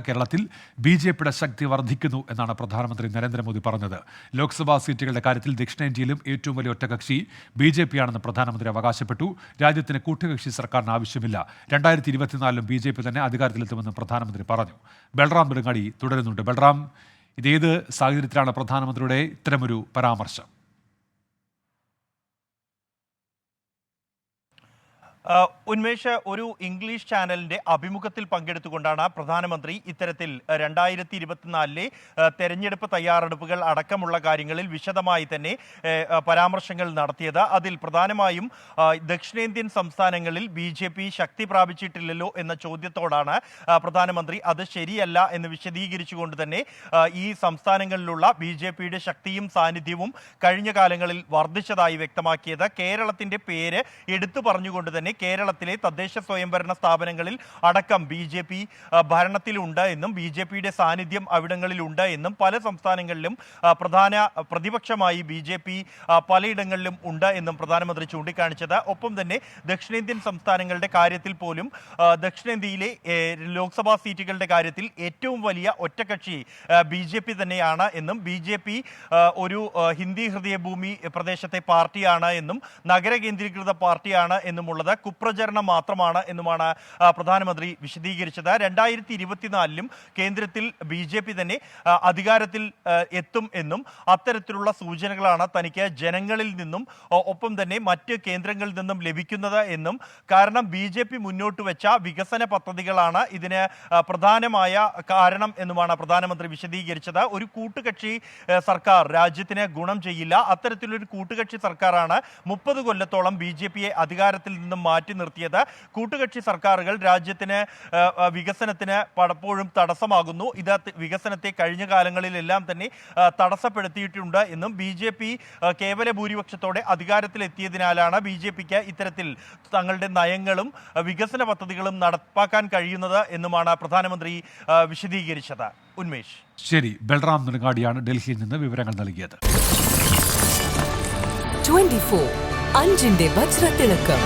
കേരളത്തിൽ B J പിയുടെ ശക്തി വർദ്ധിക്കുന്നു എന്നാണ് പ്രധാനമന്ത്രി നരേന്ദ്രമോദി പറഞ്ഞത്. ലോക്സഭാ സീറ്റുകളുടെ കാര്യത്തിൽ ദക്ഷിണേന്ത്യയിലും ഏറ്റവും വലിയ ഒറ്റകക്ഷി ബി ജെ പി ആണെന്ന് പ്രധാനമന്ത്രി അവകാശപ്പെട്ടു. രാജ്യത്തിന് കൂട്ടുകക്ഷി സർക്കാരിന് ആവശ്യമില്ല. രണ്ടായിരത്തി ഇരുപത്തിനാലിലും ബി ജെ പി തന്നെ അധികാരത്തിലെത്തുമെന്ന് പ്രധാനമന്ത്രി പറഞ്ഞു. ബൽറാം നെടുങ്ങാടി തുടരുന്നുണ്ട്. ബൽറാം ഇതേത് സാഹചര്യത്തിലാണ് പ്രധാനമന്ത്രിയുടെ ഇത്തരമൊരു പരാമർശം? ഉന്മേഷ് ഒരു ഇംഗ്ലീഷ് ചാനലിന്റെ അഭിമുഖത്തിൽ പങ്കെടുത്തുകൊണ്ടാണ് പ്രധാനമന്ത്രി ഇത്തരത്തിൽ രണ്ടായിരത്തി ഇരുപത്തിനാലിലെ തെരഞ്ഞെടുപ്പ് തയ്യാറെടുപ്പുകൾ അടക്കമുള്ള കാര്യങ്ങളിൽ വിശദമായി തന്നെ പരാമർശങ്ങൾ നടത്തിയത്. അതിൽ പ്രധാനമായും ദക്ഷിണേന്ത്യൻ സംസ്ഥാനങ്ങളിൽ ബി ജെ പി ശക്തി പ്രാപിച്ചിട്ടില്ലല്ലോ എന്ന ചോദ്യത്തോടാണ് പ്രധാനമന്ത്രി. അത് ശരിയല്ല എന്ന് വിശദീകരിച്ചുകൊണ്ട് തന്നെ ഈ സംസ്ഥാനങ്ങളിലുള്ള ബി ജെ പിയുടെ ശക്തിയും സാന്നിധ്യവും കഴിഞ്ഞ കാലങ്ങളിൽ വർദ്ധിച്ചതായി വ്യക്തമാക്കിയത്. കേരളത്തിന്റെ പേര് എടുത്തു പറഞ്ഞുകൊണ്ട് തന്നെ കേരളത്തിലെ തദ്ദേശ സ്വയംഭരണ സ്ഥാപനങ്ങളിൽ അടക്കം ബി ജെ പി ഭരണത്തിലുണ്ട് എന്നും ബി ജെ പിയുടെ സാന്നിധ്യം അവിടങ്ങളിലുണ്ട് എന്നും പല സംസ്ഥാനങ്ങളിലും പ്രധാന പ്രതിപക്ഷമായി ബി ജെ പി പലയിടങ്ങളിലും ഉണ്ട് എന്നും പ്രധാനമന്ത്രി ചൂണ്ടിക്കാണിച്ചത്. ഒപ്പം തന്നെ ദക്ഷിണേന്ത്യൻ സംസ്ഥാനങ്ങളുടെ കാര്യത്തിൽ പോലും ദക്ഷിണേന്ത്യയിലെ ലോക്സഭാ സീറ്റുകളുടെ കാര്യത്തിൽ ഏറ്റവും വലിയ ഒറ്റകക്ഷി ബി ജെ പി തന്നെയാണ് എന്നും ബി ജെ പി ഒരു ഹിന്ദി ഹൃദയഭൂമി പ്രദേശത്തെ പാർട്ടിയാണ് എന്നും നഗര കേന്ദ്രീകൃത പാർട്ടിയാണ് എന്നുമുള്ളത് കുപ്രചരണം മാത്രമാണ് എന്നുമാണ് പ്രധാനമന്ത്രി വിശദീകരിച്ചത്. രണ്ടായിരത്തി ഇരുപത്തിനാലിലും കേന്ദ്രത്തിൽ ബി ജെ പി തന്നെ അധികാരത്തിൽ എത്തും എന്നും അത്തരത്തിലുള്ള സൂചനകളാണ് തനിക്ക് ജനങ്ങളിൽ നിന്നും ഒപ്പം തന്നെ മറ്റ് കേന്ദ്രങ്ങളിൽ നിന്നും ലഭിക്കുന്നത് എന്നും. കാരണം ബി ജെ പി മുന്നോട്ട് വെച്ച വികസന പദ്ധതികളാണ് ഇതിന് പ്രധാനമായ കാരണം എന്നുമാണ് പ്രധാനമന്ത്രി വിശദീകരിച്ചത്. ഒരു കൂട്ടുകക്ഷി സർക്കാർ രാജ്യത്തിന് ഗുണം ചെയ്യില്ല. അത്തരത്തിലൊരു കൂട്ടുകക്ഷി സർക്കാരാണ് മുപ്പത് കൊല്ലത്തോളം ബി ജെ പിയെ അധികാരത്തിൽ നിന്നും മാറ്റി നിർത്തിയത്. കൂട്ടുകക്ഷി സർക്കാരുകൾ രാജ്യത്തിന് വികസനത്തിന് പലപ്പോഴും തടസ്സമാകുന്നു. ഇത് വികസനത്തെ കഴിഞ്ഞ കാലങ്ങളിലെല്ലാം തന്നെ തടസ്സപ്പെടുത്തിയിട്ടുണ്ട് എന്നും ബി ജെ പി കേവല ഭൂരിപക്ഷത്തോടെ അധികാരത്തിലെത്തിയതിനാലാണ് ബി ജെ പിക്ക് ഇത്തരത്തിൽ തങ്ങളുടെ നയങ്ങളും വികസന പദ്ധതികളും നടപ്പാക്കാൻ കഴിയുന്നത് എന്നുമാണ് പ്രധാനമന്ത്രി വിശദീകരിച്ചത്. ഉന്മേഷ്. ശരി ബൽറാം നെടുങ്ങാടിയാണ് ഡൽഹിയിൽ നിന്ന് വിവരങ്ങൾ നൽകിയത്. ട്വന്റി ഫോർ അഞ്ചിന്റെ വജ്രത്തിളക്കം.